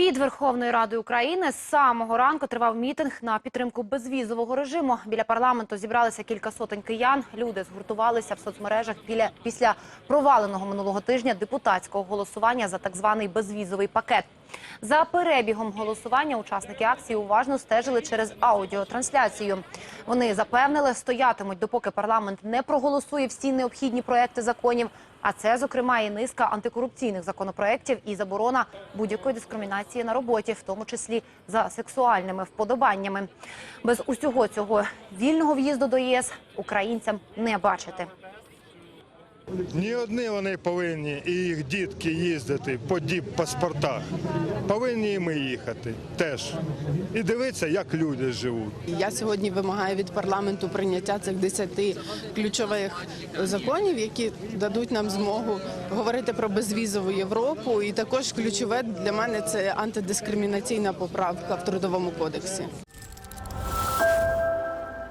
Під Верховною Радою України з самого ранку тривав мітинг на підтримку безвізового режиму. Біля парламенту зібралися кілька сотень киян. Люди згуртувалися в соцмережах біля після проваленого минулого тижня депутатського голосування за так званий безвізовий пакет. За перебігом голосування учасники акції уважно стежили через аудіотрансляцію. Вони запевнили, стоятимуть, допоки парламент не проголосує всі необхідні проекти законів. А це, зокрема, і низка антикорупційних законопроєктів і заборона будь-якої дискримінації на роботі, в тому числі за сексуальними вподобаннями. Без усього цього вільного в'їзду до ЄС українцям не бачити. Ні одні вони повинні і їх дітки їздити по діп паспортах. Повинні і ми їхати теж. І дивитися, як люди живуть. Я сьогодні вимагаю від парламенту прийняття цих 10 ключових законів, які дадуть нам змогу говорити про безвізову Європу. І також ключове для мене це антидискримінаційна поправка в трудовому кодексі.